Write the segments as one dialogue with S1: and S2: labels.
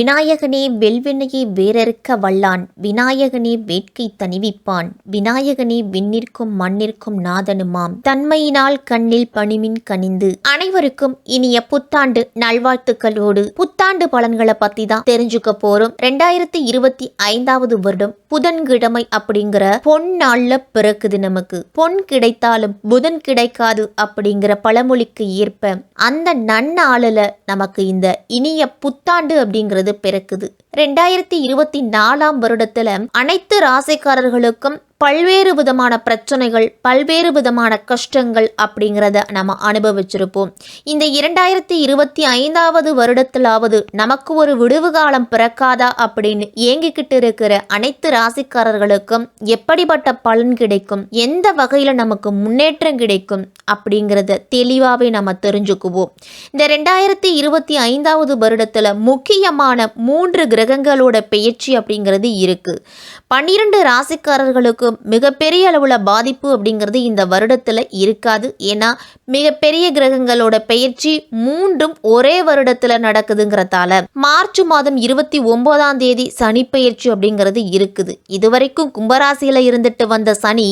S1: விநாயகனே வெல்வினையை வேறறுக்க வல்லான். விநாயகனே வேட்கை தணிவிப்பான். விநாயகனே விண்ணிற்கும் மண்ணிற்கும் நாதனுமாம். தன்மையினால் கண்ணில் பணிமின் கனிந்து. அனைவருக்கும் இனிய புத்தாண்டு நல்வாழ்த்துக்களோடு. புத்தாண்டு பலன்களை பத்தி தான் தெரிஞ்சுக்க போறோம். ரெண்டாயிரத்தி இருபத்தி ஐந்தாவது வருடம் புதன்கிழமை அப்படிங்கிற பொன் நாள்ல பிறக்குது நமக்கு. பொன் கிடைத்தாலும் புதன் கிடைக்காது அப்படிங்கிற பழமொழிக்கு ஏற்ப அந்த நன்னாளில் நமக்கு இந்த இனிய புத்தாண்டு அப்படிங்கிறது பிறக்குது. ரெண்டாயிரத்தி இருபத்தி நாலாம் வருடத்துல அனைத்து ராசிக்காரர்களுக்கும் பல்வேறு விதமான பிரச்சனைகள் பல்வேறு விதமான கஷ்டங்கள் அப்படிங்கிறத நம்ம அனுபவிச்சிருப்போம். இந்த இரண்டாயிரத்தி இருபத்தி ஐந்தாவது வருடத்திலாவது நமக்கு ஒரு விடுவு காலம் பிறக்காதா அப்படின்னு ஏங்கிக்கிட்டு இருக்கிற அனைத்து ராசிக்காரர்களுக்கும் எப்படிப்பட்ட பலன் கிடைக்கும் எந்த வகையில் நமக்கு முன்னேற்றம் கிடைக்கும் அப்படிங்கிறத தெளிவாகவே நம்ம தெரிஞ்சுக்குவோம். இந்த ரெண்டாயிரத்தி இருபத்தி ஐந்தாவது வருடத்தில் முக்கியமான மூன்று கிரகங்களோட பெயர்ச்சி அப்படிங்கிறது இருக்குது பன்னிரண்டு ராசிக்காரர்களுக்கு மிகப்பெரிய அளவில் பாதிப்பு அப்படிங்கிறது இந்த வருடத்தில் இருக்காது. ஏன்னா மிகப்பெரிய கிரகங்களோட பெயர்ச்சி மூன்றும் ஒரே வருடத்தில் நடக்குதுங்கிறதால மார்ச் மாதம் இருபத்தி ஒன்பதாம் தேதி சனி பெயர்ச்சி அப்படிங்கிறது இருக்குது. இதுவரைக்கும் கும்பராசியில் இருந்துட்டு வந்த சனி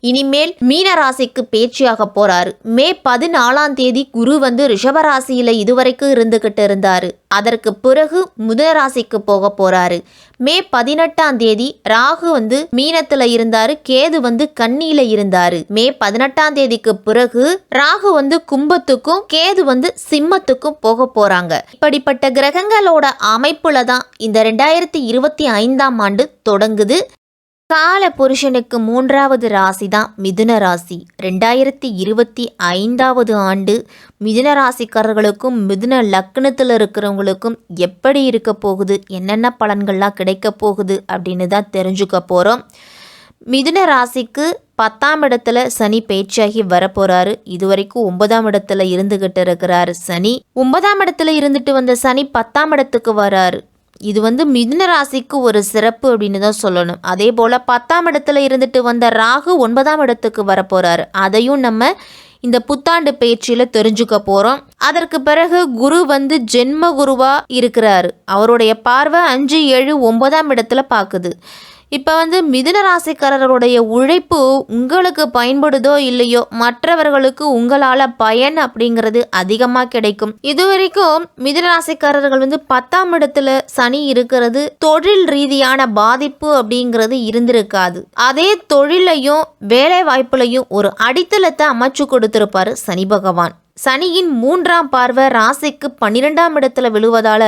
S1: இனிமேல் மீனராசிக்கு பேச்சியாக போறாரு. மே பதினாலாம் தேதி குரு வந்து ரிஷபராசியில இதுவரைக்கும் இருந்துகிட்டு இருந்தாரு. அதற்கு பிறகு முதராசிக்கு போக போறாரு. மே பதினெட்டாம் தேதி ராகு வந்து மீனத்துல இருந்தாரு. கேது வந்து கண்ணியில இருந்தாரு. மே பதினெட்டாம் தேதிக்கு பிறகு ராகு வந்து கும்பத்துக்கும் கேது வந்து சிம்மத்துக்கும் போக போறாங்க. இப்படிப்பட்ட கிரகங்களோட அமைப்புல தான் இந்த ரெண்டாயிரத்தி இருபத்தி ஐந்தாம் ஆண்டு தொடங்குது. கால புருஷனுக்கு மூன்றாவது ராசி தான் மிதுன ராசி. ரெண்டாயிரத்தி இருபத்தி ஐந்தாவது ஆண்டு மிதுன ராசிக்காரர்களுக்கும் மிதுன லக்னத்தில் இருக்கிறவங்களுக்கும் எப்படி இருக்க போகுது என்னென்ன பலன்கள்லாம் கிடைக்க போகுது அப்படின்னு தான் தெரிஞ்சுக்க போகிறோம் மிதுன ராசிக்கு பத்தாம் இடத்துல சனி பேச்சாகி வரப்போறாரு. இதுவரைக்கும் ஒன்பதாம் இடத்துல இருந்துகிட்டு இருக்கிறாரு சனி. ஒன்பதாம் இடத்துல இருந்துட்டு வந்த சனி பத்தாம் இடத்துக்கு வராரு. இது வந்து மிதுன ராசிக்கு ஒரு சிறப்பு அப்படின்னு தான் சொல்லணும். அதே போல் பத்தாம் இடத்துல இருந்துட்டு வந்த ராகு ஒன்பதாம் இடத்துக்கு வரப்போகிறாரு அதையும் நம்ம இந்த புத்தாண்டு பயிற்சியில் தெரிஞ்சுக்க போகிறோம் அதற்கு பிறகு குரு வந்து ஜென்ம குருவாக இருக்கிறாரு. அவருடைய பார்வை அஞ்சு ஏழு ஒன்பதாம் இடத்துல பார்க்குது இப்போ வந்து மிதுன ராசிக்காரர்களுடைய உழைப்பு உங்களுக்கு பயன்படுதோ இல்லையோ மற்றவர்களுக்கு உங்களால் பயன் அப்படிங்கிறது அதிகமாக கிடைக்கும். இது வரைக்கும் மிதுன ராசிக்காரர்கள் வந்து பத்தாம் இடத்துல சனி இருக்கிறது தொழில் ரீதியான பாதிப்பு அப்படிங்கிறது இருந்திருக்காது. அதே தொழிலையும் வேலை வாய்ப்புலையும் ஒரு அடித்தளத்தை அமைச்சு கொடுத்திருப்பாரு சனி பகவான். சனியின் மூன்றாம் பார்வை ராசிக்கு பன்னிரெண்டாம் இடத்துல விழுவதால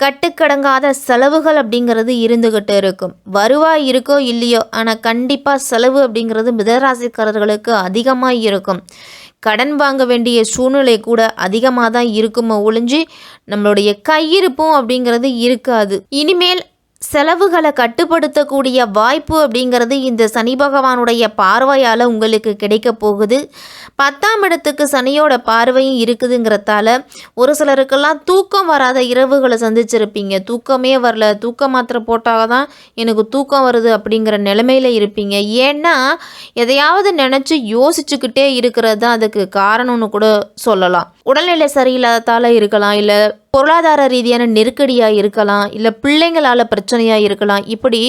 S1: கட்டுக்கடங்காத செலவுகள் அப்படிங்கிறது இருந்துக்கிட்டு இருக்கும். வருவாய் இருக்கோ இல்லையோ ஆனால் கண்டிப்பாக செலவு அப்படிங்கிறது மிதராசிக்காரர்களுக்கு அதிகமாக இருக்கும். கடன் வாங்க வேண்டிய சூழ்நிலை கூட அதிகமாக தான் இருக்குமோ ஒழிஞ்சு நம்மளுடைய கையிருப்பும் அப்படிங்கிறது இருக்காது. இனிமேல் செலவுகளை கட்டுப்படுத்தக்கூடிய வாய்ப்பு அப்படிங்கிறது இந்த சனி பகவானுடைய பார்வையால் உங்களுக்கு கிடைக்க போகுது. பத்தாம் இடத்துக்கு சனியோட பார்வையும் இருக்குதுங்கிறதால ஒரு சிலருக்கெல்லாம் தூக்கம் வராத இரவுகளை சந்திச்சிருப்பீங்க. தூக்கமே வரல. தூக்க மாத்திரை போட்டால் தான் எனக்கு தூக்கம் வருது அப்படிங்கிற நிலைமையில் இருப்பீங்க. ஏன்னா எதையாவது நினச்சி யோசிச்சுக்கிட்டே இருக்கிறது தான் அதுக்கு காரணம்னு கூட சொல்லலாம். உடல்நிலை சரியில்லாததால் இருக்கலாம். இல்லை பொருளாதார ரீதியான நெருக்கடியாக இருக்கலாம் இல்லை பிள்ளைங்களால் பிரச்சனையாக இருக்கலாம் இப்படி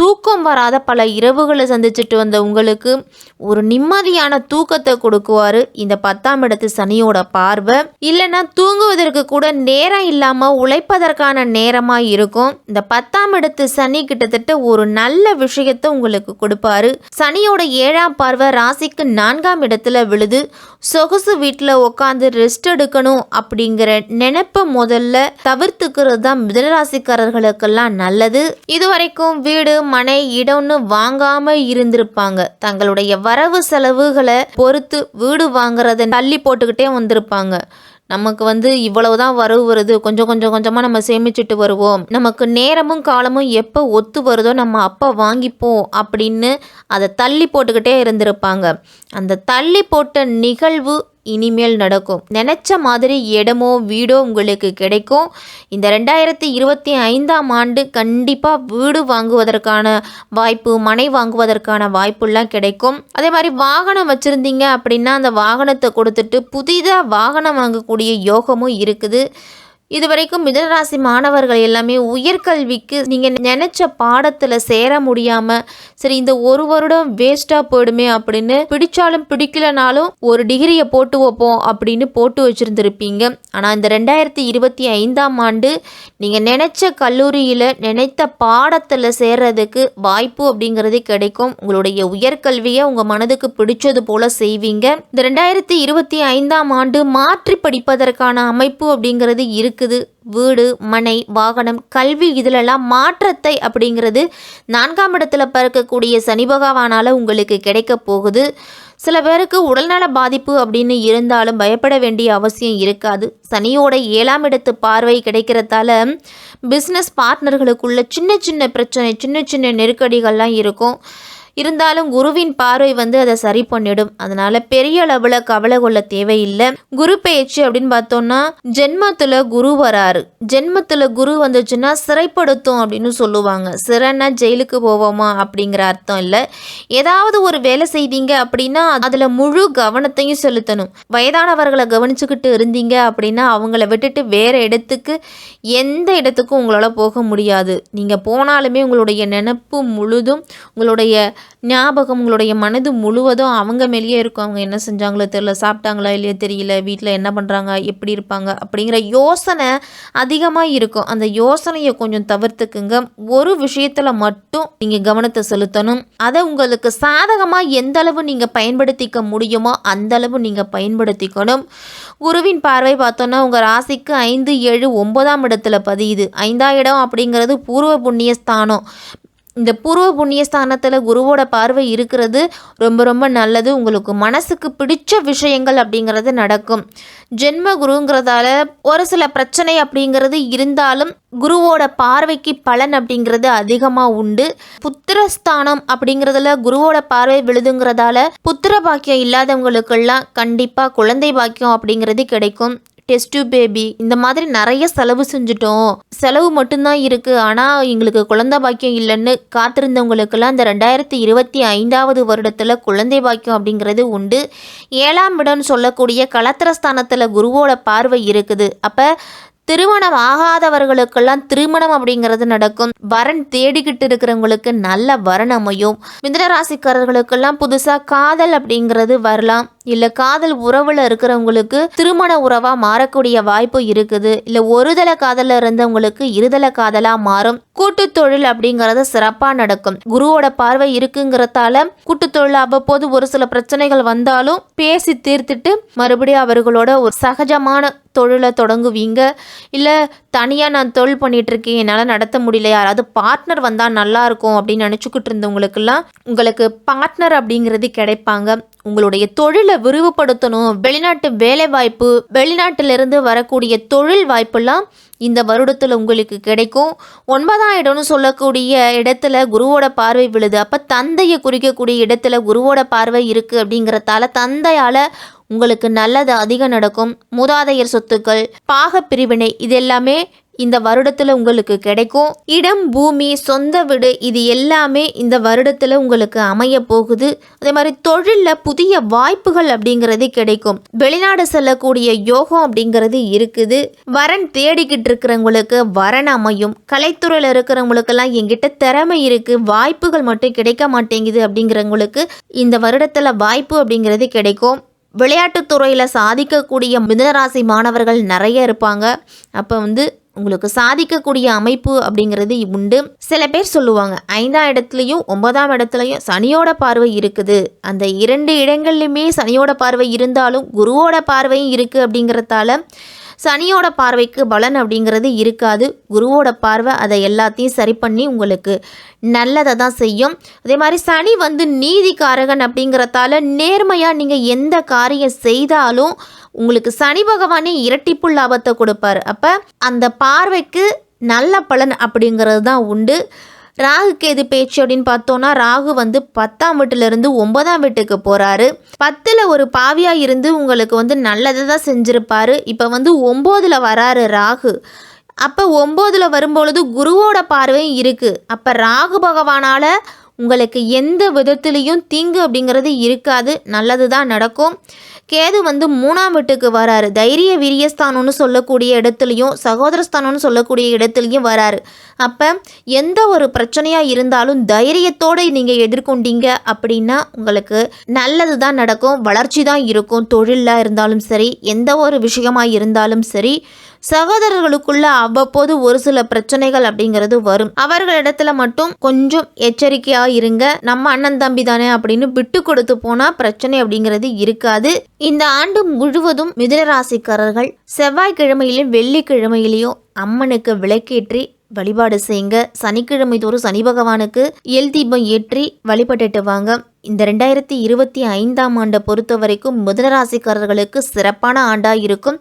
S1: தூக்கம் வராத பல இரவுகளை சந்திச்சுட்டு வந்த உங்களுக்கு ஒரு நிம்மதியான தூக்கத்தை கொடுக்குவாரு இந்த பத்தாம் இடத்து சனியோட பார்வை. இல்லைன்னா தூங்குவதற்கு கூட நேரம் இல்லாமல் உழைப்பதற்கான நேரமாக இருக்கும். இந்த பத்தாம் இடத்து சனி கிட்டத்தட்ட ஒரு நல்ல விஷயத்தை உங்களுக்கு கொடுப்பாரு. சனியோட ஏழாம் பார்வை ராசிக்கு நான்காம் இடத்துல விழுது. சொகுசு வீட்டில் உட்காந்து ரெஸ்ட் எடுக்கணும் அப்படிங்கிற நினைப்பை முதல்ல தவிர்த்துக்கிறது தான் மிதனராசிக்காரர்களுக்கெல்லாம் நல்லது. இதுவரைக்கும் வீடு மனை இடம்னு வாங்காம இருந்திருப்பாங்க. தங்களுடைய வரவு செலவுகளை பொறுத்து வீடு வாங்குறத தள்ளி போட்டுக்கிட்டே வந்திருப்பாங்க. நமக்கு வந்து இவ்வளவுதான் வரவு வருது. கொஞ்சம் கொஞ்சம் கொஞ்சமாக நம்ம சேமிச்சுட்டு வருவோம். நமக்கு நேரமும் காலமும் எப்போ ஒத்து வருதோ நம்ம அப்போ வாங்கிப்போம் அப்படின்னு அதை தள்ளி போட்டுக்கிட்டே இருந்திருப்பாங்க. அந்த தள்ளி போட்ட நிகழ்வு இனிமேல் நடக்கும். நினச்ச மாதிரி இடமோ வீடோ உங்களுக்கு கிடைக்கும். இந்த ரெண்டாயிரத்தி இருபத்தி ஐந்தாம் ஆண்டு கண்டிப்பாக வீடு வாங்குவதற்கான வாய்ப்பு மனை வாங்குவதற்கான வாய்ப்புலாம் கிடைக்கும். அதே மாதிரி வாகனம் வச்சுருந்தீங்க அப்படின்னா அந்த வாகனத்தை கொடுத்துட்டு புதிதாக வாகனம் வாங்கக்கூடிய யோகமும் இருக்குது. இது வரைக்கும் மிதனராசி மாணவர்கள் எல்லாமே உயர்கல்விக்கு நீங்கள் நினச்ச பாடத்தில் சேர முடியாமல் சரி இந்த ஒரு வருடம் வேஸ்ட்டாக போயிடுமே அப்படின்னு பிடிச்சாலும் பிடிக்கலனாலும் ஒரு டிகிரியை போட்டு வைப்போம் அப்படின்னு போட்டு வச்சுருந்துருப்பீங்க. ஆனால் இந்த ரெண்டாயிரத்தி இருபத்தி ஐந்தாம் ஆண்டு நீங்கள் நினச்ச கல்லூரியில் நினைத்த பாடத்தில் சேர்றதுக்கு வாய்ப்பு அப்படிங்கிறது கிடைக்கும். உங்களுடைய உயர்கல்வியை உங்கள் மனதுக்கு பிடிச்சது போல் செய்வீங்க. இந்த ரெண்டாயிரத்தி இருபத்தி ஐந்தாம் ஆண்டு மாற்றி படிப்பதற்கான அமைப்பு அப்படிங்கிறது இருக்குது. வீடு மனை வாகனம் கல்வி இதிலெல்லாம் மாற்றத்தை அப்படிங்கிறது நான்காம் இடத்துல பறக்கக்கூடிய சனி பகவானால் உங்களுக்கு கிடைக்க போகுது. சில பேருக்கு உடல்நல பாதிப்பு அப்படின்னு இருந்தாலும் பயப்பட வேண்டிய அவசியம் இருக்காது. சனியோட ஏழாம் இடத்து பார்வை கிடைக்கிறதால பிஸ்னஸ் பார்ட்னர்களுக்குள்ள சின்ன சின்ன பிரச்சனை சின்ன சின்ன நெருக்கடிகள்லாம் இருக்கும். இருந்தாலும் குருவின் பார்வை வந்து அதை சரி பண்ணிடும். அதனால பெரிய அளவில் கவலை கொள்ள தேவையில்லை. குரு பேச்சு அப்படின்னு பார்த்தோம்னா ஜென்மத்தில் குரு வராரு. ஜென்மத்தில் குரு வந்துச்சுன்னா சிறைப்படுத்தும் அப்படின்னு சொல்லுவாங்க. சிறைன்னா ஜெயிலுக்கு போவோமா அப்படிங்கிற அர்த்தம் இல்லை. ஏதாவது ஒரு வேலை செய்தீங்க அப்படின்னா அதில் முழு கவனத்தையும் செலுத்தணும். வயதானவர்களை கவனிச்சுக்கிட்டு இருந்தீங்க அப்படின்னா அவங்கள விட்டுட்டு வேற இடத்துக்கு எந்த இடத்துக்கும் உங்களால் போக முடியாது. நீங்கள் போனாலுமே உங்களுடைய நினப்பு முழுதும் உங்களுடைய ஞாபகம் உங்களுடைய மனது முழுவதும் அவங்க மேலேயே இருக்கும். அவங்க என்ன செஞ்சாங்களோ தெரியல. சாப்பிட்டாங்களா இல்லையோ தெரியல. வீட்டில் என்ன பண்ணுறாங்க எப்படி இருப்பாங்க? அப்படிங்கிற யோசனை அதிகமாக இருக்கும். அந்த யோசனையை கொஞ்சம் தவிர்த்துக்குங்க. ஒரு விஷயத்தில் மட்டும் நீங்கள் கவனத்தை செலுத்தணும். அதை உங்களுக்கு சாதகமாக எந்த அளவு நீங்கள் பயன்படுத்திக்க முடியுமோ அந்த அளவு நீங்கள் பயன்படுத்திக்கணும். குருவின் பார்வை பார்த்தோன்னா உங்கள் ராசிக்கு ஐந்து ஏழு ஒன்பதாம் இடத்துல பதியுது. ஐந்தாம் இடம் அப்படிங்கிறது பூர்வ புண்ணிய ஸ்தானம் இந்த பூர்வ புண்ணிய ஸ்தானத்தில் குருவோட பார்வை இருக்கிறது ரொம்ப ரொம்ப நல்லது. உங்களுக்கு மனசுக்கு பிடிச்ச விஷயங்கள் அப்படிங்கிறது நடக்கும். ஜென்ம குருங்கிறதால ஒரு சில பிரச்சனை அப்படிங்கிறது இருந்தாலும் குருவோட பார்வைக்கு பலன் அப்படிங்கிறது அதிகமாக உண்டு. புத்திரஸ்தானம் அப்படிங்கிறதுல குருவோட பார்வை விழுதுங்கிறதால புத்திர பாக்கியம் இல்லாதவங்களுக்கெல்லாம் கண்டிப்பாக குழந்தை பாக்கியம் அப்படிங்கிறது கிடைக்கும். டெஸ்ட் பேபி இந்த மாதிரி நிறைய செலவு செஞ்சுட்டோம். செலவு மட்டும்தான் இருக்குது ஆனால் எங்களுக்கு குழந்தை பாக்கியம் இல்லைன்னு காத்திருந்தவங்களுக்கெல்லாம் இந்த ரெண்டாயிரத்தி இருபத்தி ஐந்தாவது வருடத்தில் குழந்தை பாக்கியம் அப்படிங்கிறது உண்டு. ஏழாம் இடம்னு சொல்லக்கூடிய கலத்திரஸ்தானத்தில் குருவோட பார்வை இருக்குது. அப்போ திருமணம் ஆகாதவர்களுக்கெல்லாம் திருமணம் அப்படிங்கிறது நடக்கும். வரன் தேடிக்கிட்டு இருக்கிறவங்களுக்கு நல்ல வரன் அமையும். மிதனராசிக்காரர்களுக்கெல்லாம் புதுசாக காதல் அப்படிங்கிறது வரலாம். இல்லை காதல் உறவில் இருக்கிறவங்களுக்கு திருமண உறவாக மாறக்கூடிய வாய்ப்பு இருக்குது. இல்லை ஒருதலை காதலில் இருந்தவங்களுக்கு இருதலை காதலாக மாறும். கூட்டு தொழில் அப்படிங்கிறது சிறப்பாக நடக்கும். குருவோட பார்வை இருக்குங்கிறதால கூட்டு தொழில் அவ்வப்போது ஒரு சில பிரச்சனைகள் வந்தாலும் பேசி தீர்த்துட்டு மறுபடியும் அவர்களோட ஒரு சகஜமான தொழிலை தொடங்குவீங்க? இல்லை தனியாக நான் தொழில் பண்ணிகிட்ருக்கேன் இருக்கேன் என்னால் நடத்த முடியல யாராவது பார்ட்னர் வந்தால் நல்லாயிருக்கும் அப்படின்னு நினச்சிக்கிட்டு இருந்தவங்களுக்கெல்லாம் உங்களுக்கு பார்ட்னர் அப்படிங்கிறது கிடைப்பாங்க. உங்களுடைய தொழிலை விரிவுபடுத்தணும். வெளிநாட்டு வேலை வாய்ப்பு வெளிநாட்டிலிருந்து வரக்கூடிய தொழில் வாய்ப்பெல்லாம் இந்த வருடத்தில் உங்களுக்கு கிடைக்கும். ஒன்பதாம் இடம்னு சொல்லக்கூடிய இடத்துல குருவோட பார்வை விழுது. அப்போ தந்தையை குறிக்கக்கூடிய இடத்துல குருவோட பார்வை இருக்குது அப்படிங்கிறதால தந்தையால் உங்களுக்கு நல்லது அதிகம் நடக்கும். மூதாதையர் சொத்துக்கள் பாக பிரிவினை இது எல்லாமே இந்த வருடத்தில் உங்களுக்கு கிடைக்கும். இடம் பூமி சொந்த வீடு இது எல்லாமே இந்த வருடத்தில் உங்களுக்கு அமைய போகுது. அதே மாதிரி தொழிலில் புதிய வாய்ப்புகள் அப்படிங்கிறது கிடைக்கும். வெளிநாடு செல்லக்கூடிய யோகம் அப்படிங்கிறது இருக்குது. வரன் தேடிக்கிட்டு இருக்கிறவங்களுக்கு வரன் அமையும். கலைத்துறையில் இருக்கிறவங்களுக்கெல்லாம் எங்கிட்ட திறமை இருக்குது வாய்ப்புகள் மட்டும் கிடைக்க மாட்டேங்குது அப்படிங்கிறவங்களுக்கு இந்த வருடத்தில் வாய்ப்பு அப்படிங்கிறது கிடைக்கும். விளையாட்டுத்துறையில் சாதிக்கக்கூடிய மிதனராசி மாணவர்கள் நிறைய இருப்பாங்க. அப்போ வந்து உங்களுக்கு சாதிக்கக்கூடிய அமைப்பு அப்படிங்கிறது உண்டு. சில பேர் சொல்லுவாங்க ஐந்தாம் இடத்துலையும் ஒன்பதாம் இடத்துலையும் சனியோட பார்வை இருக்குது. அந்த இரண்டு இடங்கள்லையுமே சனியோட பார்வை இருந்தாலும் குருவோட பார்வையும் இருக்குது அப்படிங்கிறதால சனியோட பார்வைக்கு பலன் அப்படிங்கிறது இருக்காது. குருவோட பார்வை அதை எல்லாத்தையும் சரி பண்ணி உங்களுக்கு நல்லதை தான் செய்யும். அதே மாதிரி சனி வந்து நீதிக்காரகன் அப்படிங்கிறதால நேர்மையாக நீங்கள் எந்த காரியம் செய்தாலும் உங்களுக்கு சனி பகவானே இரட்டிப்பு லாபத்தை கொடுப்பாரு. அப்போ அந்த பார்வைக்கு நல்ல பலன் அப்படிங்கிறது தான் உண்டு. ராகு கேது பேச்சு அப்படின்னு பார்த்தோன்னா ராகு வந்து பத்தாம் வீட்டிலிருந்து ஒன்பதாம் வீட்டுக்கு போகிறாரு பத்தில் ஒரு பாவியாக இருந்து உங்களுக்கு வந்து நல்லதை தான் செஞ்சுருப்பாரு. இப்போ வந்து ஒம்போதில் வராரு ராகு. அப்போ ஒம்போதில் வரும்பொழுது குருவோட பார்வையும் இருக்குது அப்போ ராகு பகவானால் உங்களுக்கு எந்த விதத்துலேயும் தீங்கு அப்படிங்கிறது இருக்காது. நல்லது தான் நடக்கும். கேது வந்து மூணாம் வீட்டுக்கு வராரு. தைரிய வீரியஸ்தானம்னு சொல்லக்கூடிய இடத்துலையும் சகோதரஸ்தானம்னு சொல்லக்கூடிய இடத்துலையும் வராரு. அப்போ எந்த ஒரு பிரச்சனையாக இருந்தாலும் தைரியத்தோடு நீங்கள் எதிர்கொண்டீங்க அப்படின்னா உங்களுக்கு நல்லது தான் நடக்கும். வளர்ச்சி தான் இருக்கும். தொழிலாக இருந்தாலும் சரி எந்த ஒரு விஷயமாக இருந்தாலும் சரி சகோதரர்களுக்குள்ள அவ்வப்போது ஒரு சில பிரச்சனைகள் அப்படிங்கிறது வரும். அவர்களிடத்துல மட்டும் கொஞ்சம் எச்சரிக்கையா இருங்க. நம்ம அண்ணன் தம்பி தானே அப்படின்னு விட்டு கொடுத்து போனா பிரச்சனை அப்படிங்கிறது இருக்காது. இந்த ஆண்டு முழுவதும் மிதுனராசிக்காரர்கள் செவ்வாய்க்கிழமையிலும் வெள்ளிக்கிழமையிலையும் அம்மனுக்கு விளக்கேற்றி வழிபாடு செய்யுங்க. சனிக்கிழமை தோறும் சனி பகவானுக்கு எல் தீபம் ஏற்றி வழிபட்டுட்டு வாங்க. இந்த ரெண்டாயிரத்தி இருபத்தி ஐந்தாம் ஆண்டை பொறுத்த வரைக்கும் மிதுனராசிக்காரர்களுக்கு சிறப்பான ஆண்டாக இருக்கும்.